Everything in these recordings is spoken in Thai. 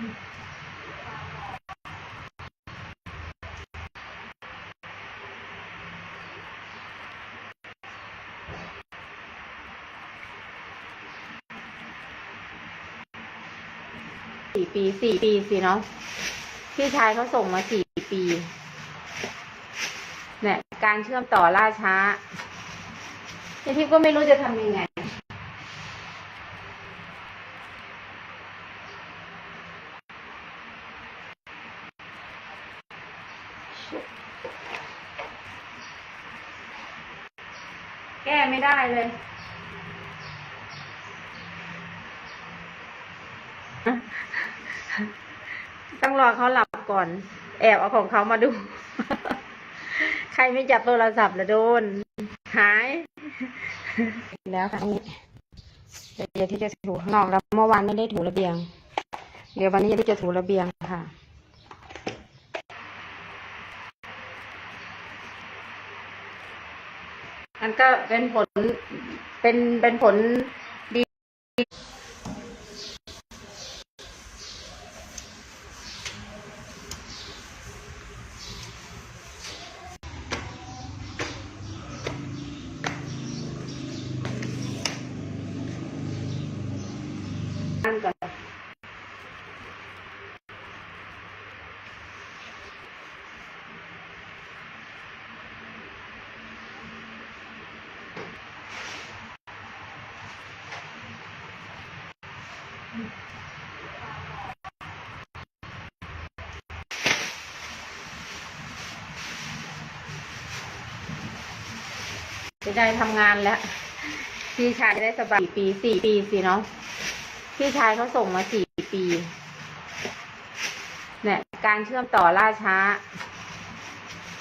สี่ปีสี่ปีสิเนาะพี่ชายเขาส่งมาสี่ปีเนี่ยการเชื่อมต่อล่าช้าไอทิพย์ก็ไม่รู้จะทำยังไง แก้ไม่ได้เลยต้องรอเขาหลับก่อน แอบเอาของเขามาดู ใครไม่จับโทรศัพท์ละโดน หาย แล้วค่ะนี่เดี๋ยวที่จะถูข้างนอกแล้วเมื่อวานไม่ได้ถูระเบียง เดี๋ยววันนี้ที่จะถูระเบียงค่ะ มันก็เป็นผลเป็นเป็นผลดี จะได้ทำงานแล้ว พี่ชายจะได้สบายปีสี่ปีสิเนาะพี่ชายเขาส่งมาสี่ปีเนี่ยการเชื่อมต่อล่าช้า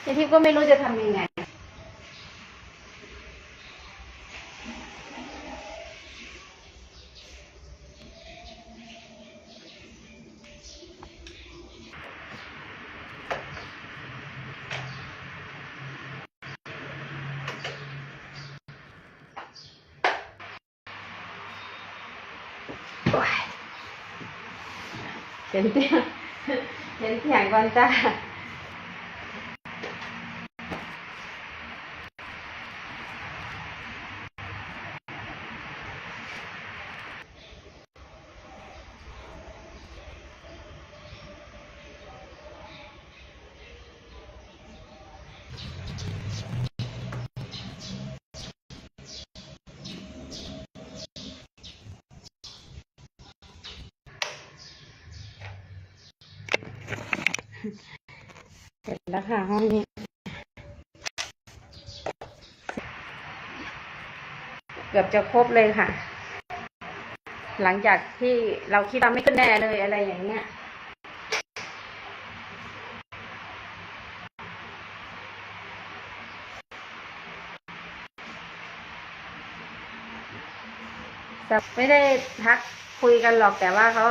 ไอทิพก็ไม่รู้จะทำยังไง เห็นเตีย เสร็จแล้วค่ะห้องนี้เกือบจะครบเลยค่ะ หลังจากที่เราคิดว่าไม่ขึ้นแน่เลยอะไรอย่างเงี้ยแต่ไม่ได้ทักคุยกันหรอกแต่ว่าเขา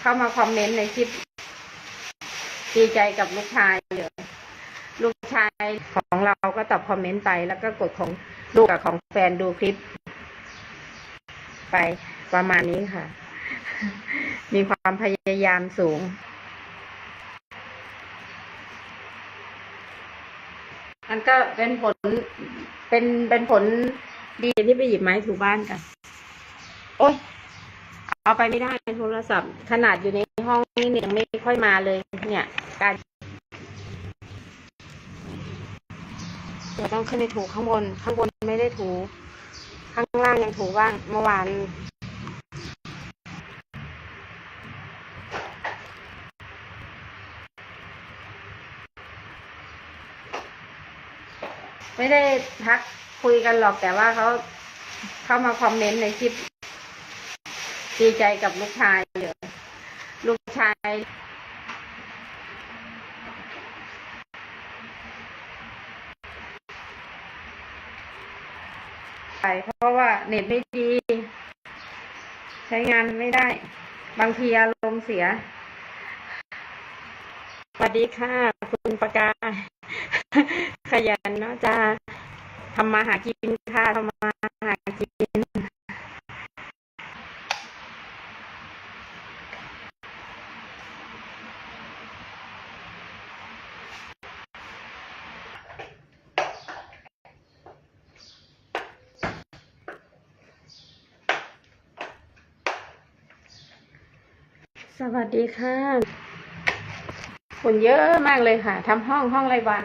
เข้ามาคอมเมนต์ในคลิป ดีใจกับลูกชายเลยลูกชายของเราก็ตอบคอมเมนต์ไป แล้วก็กดของลูกกับของแฟนดูคลิป ไปประมาณนี้ค่ะ มีความพยายามสูงมันก็เป็นผลเป็นเป็นผลดีที่ไปหยิบไม้ถูบ้านกัน โอ๊ยเอาไปไม่ได้โทรศัพท์ ขนาดอยู่ในห้องนี่ยังไม่ค่อยมาเลย เนี่ย การเดี๋ยวต้องขึ้นไปถูข้างบน ข้างบนไม่ได้ถู ข้างล่างยังถูบ้างเมื่อวานไม่ได้ทักคุยกันหรอกแต่ว่าเขาเข้ามาคอมเมนต์ในคลิป ดีใจกับลูกชายเลยลูกชาย ไปเพราะว่าเน็ตไม่ดี ใช้งานไม่ได้ บางทีอารมณ์เสีย สวัสดีค่ะ คุณประกา ขยันเนาะจ้าทำมาหากินค่ะทำมาหากิน สวัสดีค่ะคนเยอะมากเลยค่ะทำห้องห้องรายวัน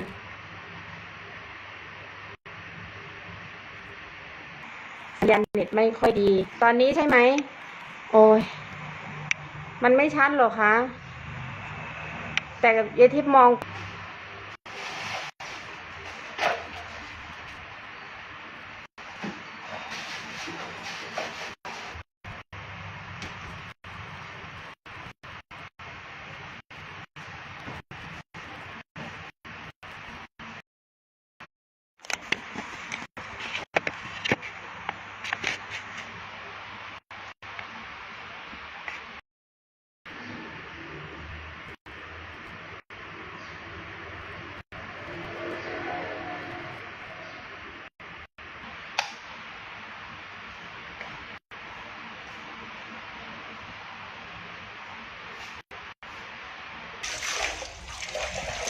ยันเน็ตไม่ค่อยดี ตอนนี้ใช่ไหม โอ้ย มันไม่ชัดหรอคะ แต่ยายทิพย์มอง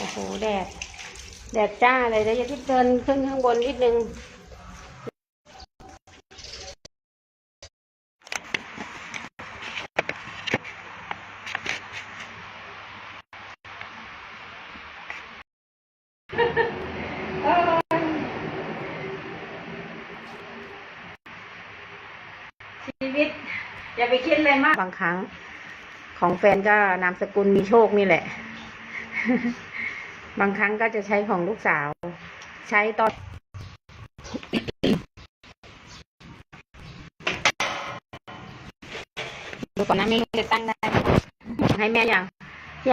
อ้โหแดด แดดจ้าเลยแล้วยายทิพย์เดินขึ้นข้างบนนิดนึงชีวิต อย่าไปคิดเลยมาก บางครั้งของแฟนก็นามสกุลมีโชคนี่แหละ บางครั้งก็จะใช้ของลูกสาว ใช้ตอนดูก่อนนะไม่รู้จะตั้งได้ไหมให้แม่ยัง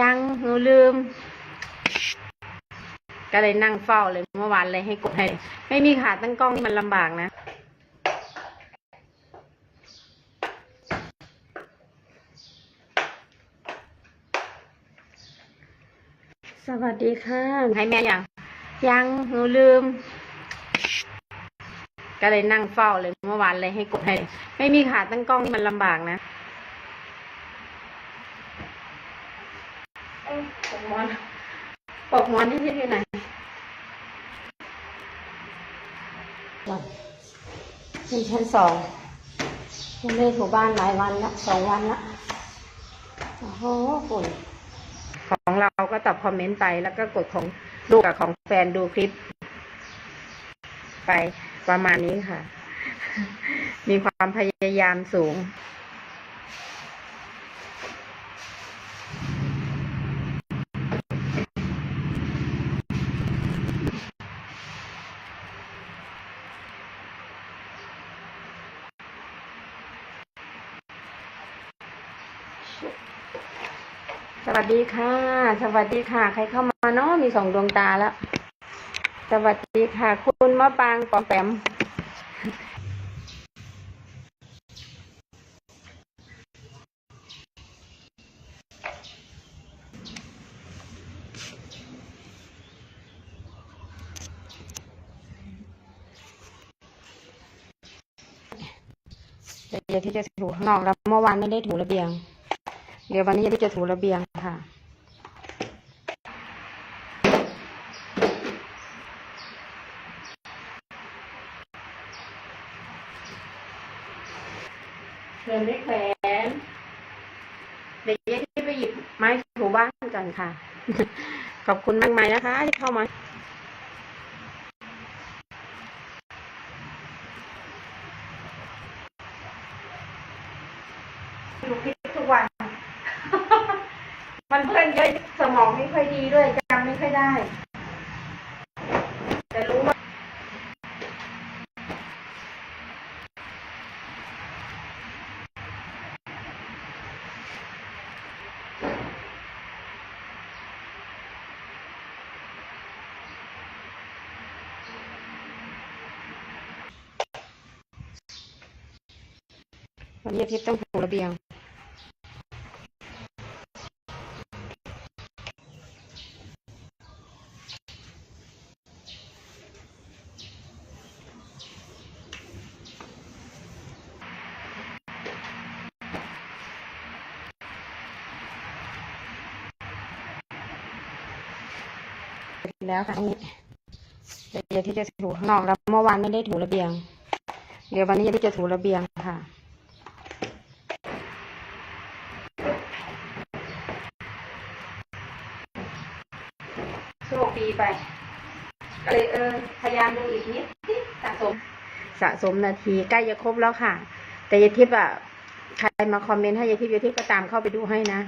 ยังหนูลืม ก็เลยนั่งเฝ้าเลยเมื่อวานเลยให้กดให้ ไม่มีขาตั้งกล้องนี่มันลำบากนะ สวัสดีค่ะให้แม่ยังยังหนูลืม ก็เลยนั่งเฝ้าเลยเมื่อวานเลยให้กดให้ ไม่มีขาตั้งกล้องนี่มันลำบากนะเอ้ยปกหมอนปกหมอนที่ที่อยู่ไหนวันนี่ชั้นสองยังไม่ได้ถูบ้านหลายวันละสองวันละโอ้โหฝุ่นของ เราก็ตอบคอมเมนต์ไป แล้วก็กดของลูกกับของแฟนดูคลิป ไปประมาณนี้ค่ะ มีความพยายามสูง สวัสดีค่ะ สวัสดีค่ะ ใครเข้ามาเนาะมีสองดวงตาแล้ว สวัสดีค่ะ คุณมะปางปอมแปมเดี๋ยวที่จะถูข้างนอกแล้วเมื่อวานไม่ได้ถูระเบียง เดี๋ยววันนี้ที่จะถูระเบียง ค่ะเชิญได้แขวนเดี๋ยวที่ไปหยิบไม้ถูบ้านกันค่ะ ขอบคุณมากมายนะคะ ที่เข้ามา ดูคลิปทุกวัน มันเพื่อนเยอะสมองไม่ค่อยดีด้วยจำไม่ค่อยได้ แต่รู้ว่าวันนี้อาทิตย์ต้องถูระเบียง แล้วค่ะนี้เดี๋ยวที่จะถูข้างนอกแล้วเมื่อวานไม่ได้ถูระเบียง เดี๋ยววันนี้ที่จะถูระเบียงค่ะโชคดีไปเลยเออพยายามดูอีกนิดสะสม สะสมนาทีใกล้จะครบแล้วค่ะ แต่ยทิพย์อะใครมาคอมเมนต์ให้ยทิพย์ยทิพย์ก็ตามเข้าไปดูให้นะ